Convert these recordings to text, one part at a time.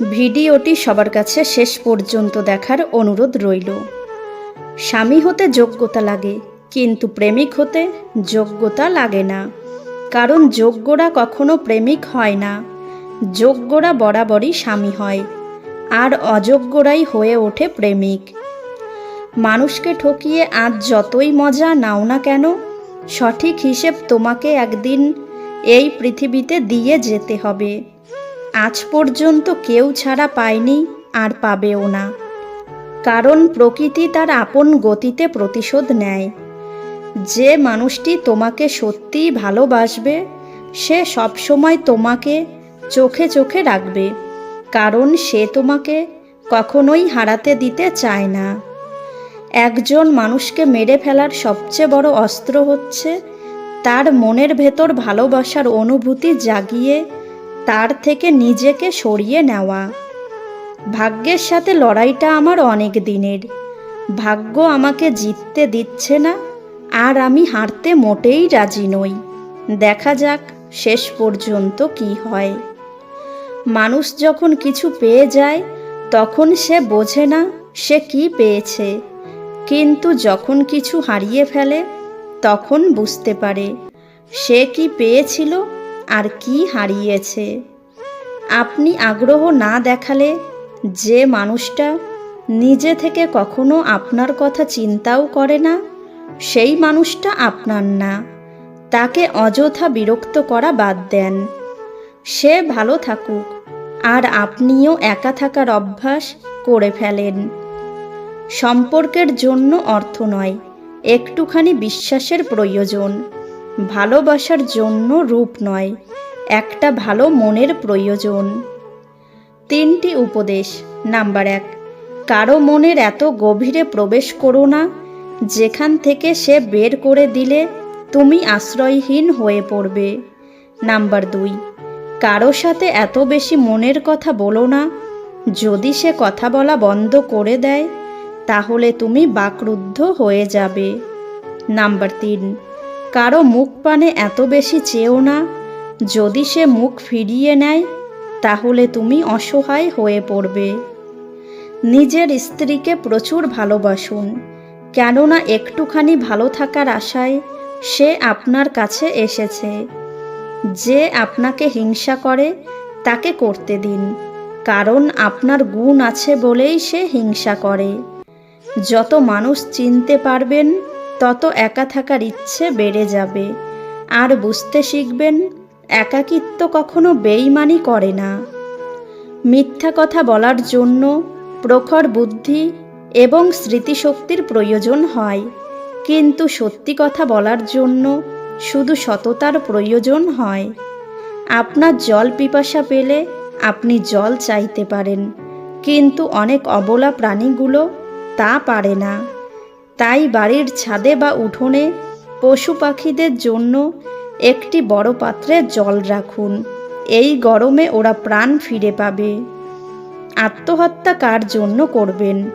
ভিডিওটি সবার কাছে শেষ পর্যন্ত দেখার অনুরোধ রইল। স্বামী হতে যোগ্যতা লাগে, কিন্তু প্রেমিক হতে যোগ্যতা লাগে না। কারণ যোগ্যরা কখনো প্রেমিক হয় না। যোগ্যরা বরাবরই স্বামী হয়, আর অযোগ্যরাই হয়ে ওঠে প্রেমিক। মানুষকে ঠকিয়ে আজ যতই মজা নাও না কেন, সঠিক হিসেব তোমাকে একদিন এই পৃথিবীতে দিয়ে যেতে হবে। আজ পর্যন্ত কেউ ছাড়া পায়নি আর পাবেও না। কারণ প্রকৃতি তার আপন গতিতে প্রতিশোধ নেয়। যে মানুষটি তোমাকে সত্যিই ভালোবাসবে, সে সবসময় তোমাকে চোখে চোখে রাখবে, কারণ সে তোমাকে কখনোই হারাতে দিতে চায় না। একজন মানুষকে মেরে ফেলার সবচেয়ে বড় অস্ত্র হচ্ছে তার মনের ভেতর ভালোবাসার অনুভূতি জাগিয়ে তার থেকে নিজেকে সরিয়ে নেওয়া। ভাগ্যের সাথে লড়াইটা আমার অনেক দিনের। ভাগ্য আমাকে জিততে দিচ্ছে না, আর আমি হারতে মোটেই রাজি নই। দেখা যাক শেষ পর্যন্ত কি হয়। মানুষ যখন কিছু পেয়ে যায়, তখন সে বোঝে না সে কি পেয়েছে। কিন্তু যখন কিছু হারিয়ে ফেলে, তখন বুঝতে পারে সে কি পেয়েছিল আর কি হারিয়েছে? আপনি আগ্রহ না দেখালে যে মানুষটা নিজে থেকে কখনো আপনার কথা চিন্তাও করে না, সেই মানুষটা আপনার না। তাকে অযথা বিরক্ত করা বাদ দেন। সে ভালো থাকুক, আর আপনিও একা থাকার অভ্যাস করে ফেলেন। সম্পর্কের জন্য অর্থ নয়, একটুখানি বিশ্বাসের প্রয়োজন। ভালোবাসার জন্য রূপ নয়, একটা ভালো মনের প্রয়োজন। তিনটি উপদেশ। নাম্বার এক, কারও মনের এত গভীরে প্রবেশ করো না, যেখান থেকে সে বের করে দিলে তুমি আশ্রয়হীন হয়ে পড়বে। নাম্বার দুই, কারও সাথে এত বেশি মনের কথা বলো না, যদি সে কথা বলা বন্ধ করে দেয়, তাহলে তুমি বাকরুদ্ধ হয়ে যাবে। নাম্বার তিন কারও মুখ পানে এত বেশি চেয়েও না। যদি সে মুখ ফিরিয়ে নেয়, তাহলে তুমি অসহায় হয়ে পড়বে। নিজের স্ত্রীকে প্রচুর ভালোবাসুন, কেননা একটুখানি ভালো থাকার আশায় সে আপনার কাছে এসেছে। যে আপনাকে হিংসা করে, তাকে করতে দিন, কারণ আপনার গুণ আছে বলেই সে হিংসা করে। যত মানুষ চিনতে পারবেন তত একা থাকার ইচ্ছে বেড়ে যাবে। আর বুঝতে শিখবেন, একাকিত্ব কখনো বেইমানি করে না। মিথ্যা কথা বলার জন্য প্রখর বুদ্ধি এবং স্মৃতিশক্তির প্রয়োজন হয়। কিন্তু সত্যি কথা বলার জন্য শুধু সততার প্রয়োজন হয়। আপনার জল পিপাসা পেলে আপনি জল চাইতে পারেন, কিন্তু অনেক অবলা প্রাণীগুলো তা পারে না। তাই বাড়ির ছাদে বা উঠোনে পশু পাখিদের জন্য একটি বড় পাত্রে জল রাখুন। এই গরমে ওরা প্রাণ ফিরে পাবে। আত্মহত্যা কার জন্য করবেন?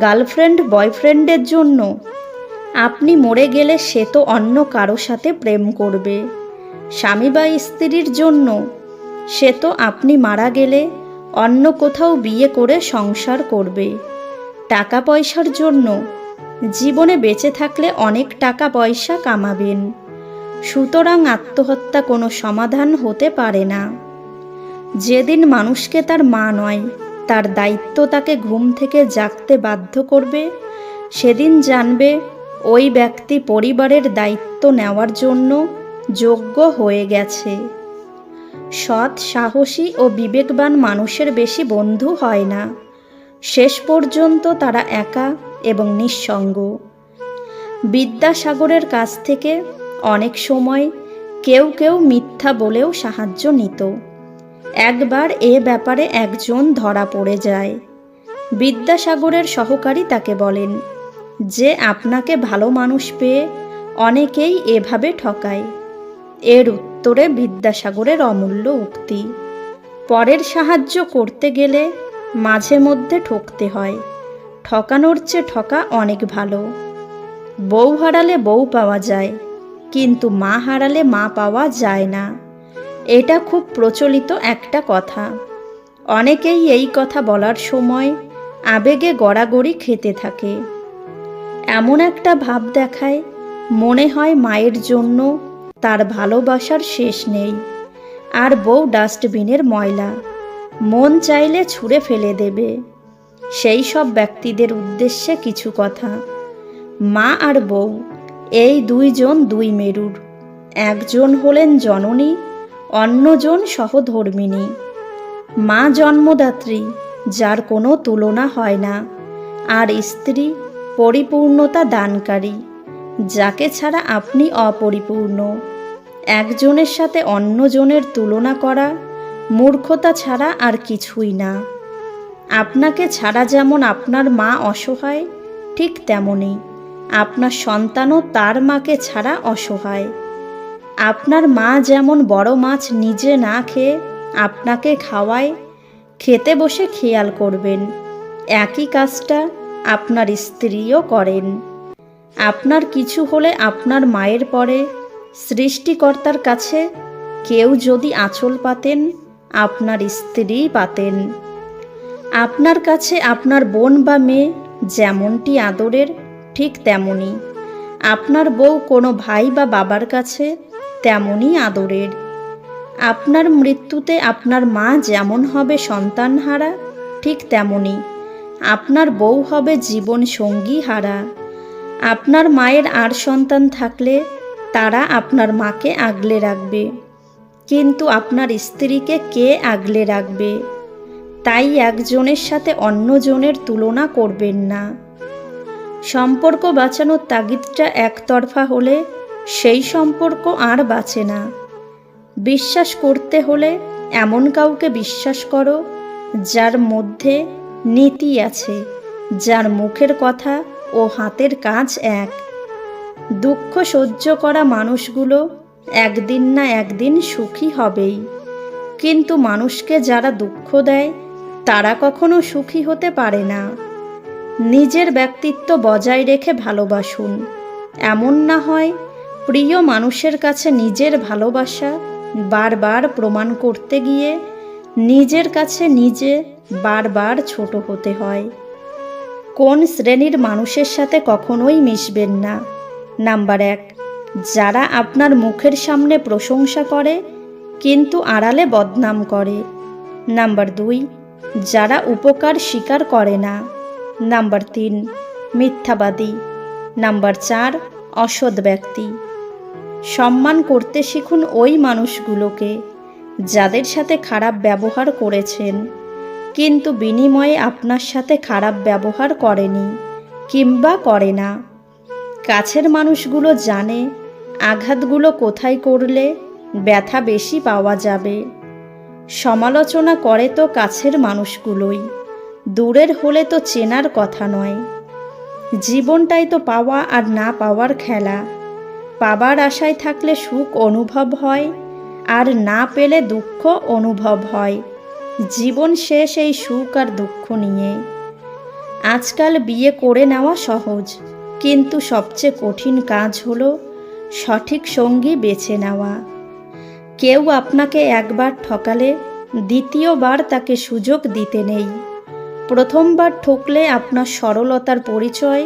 গার্লফ্রেন্ড, বয়ফ্রেন্ডের জন্য? আপনি মরে গেলে সে তো অন্য কারও সাথে প্রেম করবে। স্বামী বা স্ত্রীর জন্য? সে তো আপনি মারা গেলে অন্য কোথাও বিয়ে করে সংসার করবে। টাকা পয়সার জন্য? জীবনে বেঁচে থাকলে অনেক টাকা পয়সা কামাবেন। সুতরাং আত্মহত্যা কোনো সমাধান হতে পারে না। যেদিন মানুষকে তার মা নয়, তার দায়িত্ব তাকে ঘুম থেকে জাগতে বাধ্য করবে, সেদিন জানবে ওই ব্যক্তি পরিবারের দায়িত্ব নেওয়ার জন্য যোগ্য হয়ে গেছে। সৎ, সাহসী ও বিবেকবান মানুষের বেশি বন্ধু হয় না। শেষ পর্যন্ত তারা একা এবং নিঃসঙ্গ। বিদ্যাসাগরের কাছ থেকে অনেক সময় কেউ কেউ মিথ্যা বলেও সাহায্য নিত। একবার এ ব্যাপারে একজন ধরা পড়ে যায়। বিদ্যাসাগরের সহকারী তাকে বলেন, যে আপনাকে ভালো মানুষ পেয়ে অনেকেই এভাবে ঠকায়। এর উত্তরে বিদ্যাসাগরের অমূল্য উক্তি। পরের সাহায্য করতে গেলে মাঝে মধ্যে ঠকতে হয়। ঠকানোর চেয়ে ঠকা অনেক ভালো। বউ হারালে বউ পাওয়া যায়, কিন্তু মা হারালে মা পাওয়া যায় না। এটা খুব প্রচলিত একটা কথা। অনেকেই এই কথা বলার সময় আবেগে গড়াগড়ি খেতে থাকে। এমন একটা ভাব দেখায়, মনে হয় মায়ের জন্য তার ভালোবাসার শেষ নেই। আর বউ ডাস্টবিনের ময়লা, মন চাইলে ছুঁড়ে ফেলে দেবে। সেই সব ব্যক্তিদের উদ্দেশ্যে কিছু কথা। মা আর বউ, এই দুইজন দুই মেরুর। একজন হলেন জননী, অন্যজন সহধর্মিণী। মা জন্মদাত্রী, যার কোনো তুলনা হয় না। আর স্ত্রী, পরিপূর্ণতা দানকারী, যাকে ছাড়া আপনি অপরিপূর্ণ। একজনের সাথে অন্যজনের তুলনা করা, মূর্খতা ছাড়া আর কিছুই না। আপনাকে ছাড়া যেমন আপনার মা অসহায়, ঠিক তেমনই আপনার সন্তানও তার মাকে ছাড়া অসহায়। আপনার মা যেমন বড় মাছ নিজে না খেয়ে আপনাকে খাওয়ায়, খেতে বসে খেয়াল করবেন। একই কাজটা আপনার স্ত্রীও করেন। আপনার কিছু হলে আপনার মায়ের পরে সৃষ্টিকর্তার কাছে কেউ যদি আঁচল পাতেন, আপনার স্ত্রী পাতেন। আপনার কাছে আপনার বোন বা মেয়ে যেমনটি আদরের, ঠিক তেমনই আপনার বউ কোনো ভাই বা বাবার কাছে তেমনই আদরের। আপনার মৃত্যুতে আপনার মা যেমন হবে সন্তানহারা, ঠিক তেমনই আপনার বউ হবে জীবন সঙ্গী হারা আপনার মায়ের আর সন্তান থাকলে তারা আপনার মাকে আগলে রাখবে। কিন্তু আপনার স্ত্রীকে কে আগলে রাখবে? তাই একজনের সাথে অন্যজনের তুলনা করবেন না। সম্পর্ক বাঁচানোর তাগিদটা একতরফা হলে সেই সম্পর্ক আর বাঁচে না। বিশ্বাস করতে হলে এমন কাউকে বিশ্বাস করো যার মধ্যে নীতি আছে, যার মুখের কথা ও হাতের কাজ এক। দুঃখ সহ্য করা মানুষগুলো একদিন না একদিন সুখী হবেই। কিন্তু মানুষকে যারা দুঃখ দেয় তারা কখনো সুখী হতে পারে না। নিজের ব্যক্তিত্ব বজায় রেখে ভালোবাসুন। এমন না হয় প্রিয় মানুষের কাছে নিজের ভালোবাসা বারবার প্রমাণ করতে গিয়ে নিজের কাছে নিজে বারবার ছোট হতে হয়। কোন শ্রেণির মানুষের সাথে কখনোই মিশবেন না। নাম্বার এক, যারা আপনার মুখের সামনে প্রশংসা করে, কিন্তু আড়ালে বদনাম করে। নাম্বার দুই যারা উপকার স্বীকার করে না। নাম্বার তিন, মিথ্যাবাদী। নাম্বার চার, অসৎ ব্যক্তি। সম্মান করতে শিখুন ওই মানুষগুলোকে যাদের সাথে খারাপ ব্যবহার করেছেন, কিন্তু বিনিময়ে আপনার সাথে খারাপ ব্যবহার করেনি কিংবা করে না। কাছের মানুষগুলো জানে আঘাতগুলো কোথায় করলে ব্যথা বেশি পাওয়া যাবে। সমালোচনা করে তো কাছের মানুষগুলোই, দূরের হলে তো চেনার কথা নয়। জীবনটাই তো পাওয়া আর না পাওয়ার খেলা। পাবার আশায় থাকলে সুখ অনুভব হয়, আর না পেলে দুঃখ অনুভব হয়। জীবন শেষ এই সুখ আর দুঃখ নিয়ে। আজকাল বিয়ে করে নেওয়া সহজ, কিন্তু সবচেয়ে কঠিন কাজ হলো সঠিক সঙ্গী বেছে নেওয়া। কেউ আপনাকে একবার ঠকালে দ্বিতীয়বার তাকে সুযোগ দিতে নেই। প্রথমবার ঠকলে আপনার সরলতার পরিচয়,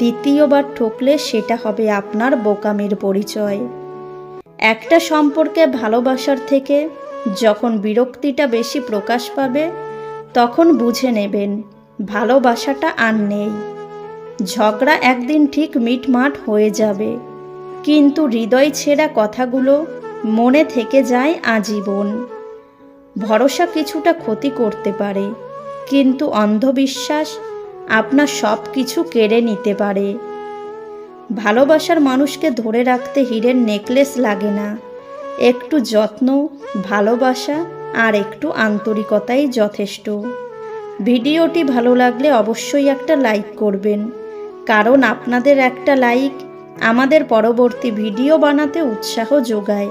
দ্বিতীয়বার ঠকলে সেটা হবে আপনার বোকামির পরিচয়। একটা সম্পর্কে ভালোবাসার থেকে যখন বিরক্তিটা বেশি প্রকাশ পাবে, তখন বুঝে নেবেন ভালোবাসাটা আর নেই। ঝগড়া একদিন ঠিক মিটমাট হয়ে যাবে, কিন্তু হৃদয় ছেঁড়া কথাগুলো মনে থেকে যায় আজীবন। ভরসা কিছুটা ক্ষতি করতে পারে, কিন্তু অন্ধবিশ্বাস আপনার সব কিছু কেড়ে নিতে পারে। ভালোবাসার মানুষকে ধরে রাখতে হীরের নেকলেস লাগে না। একটু যত্ন, ভালোবাসা আর একটু আন্তরিকতাই যথেষ্ট। ভিডিওটি ভালো লাগলে অবশ্যই একটা লাইক করবেন, কারণ আপনাদের একটা লাইক আমাদের পরবর্তী ভিডিও বানাতে উৎসাহ যোগায়।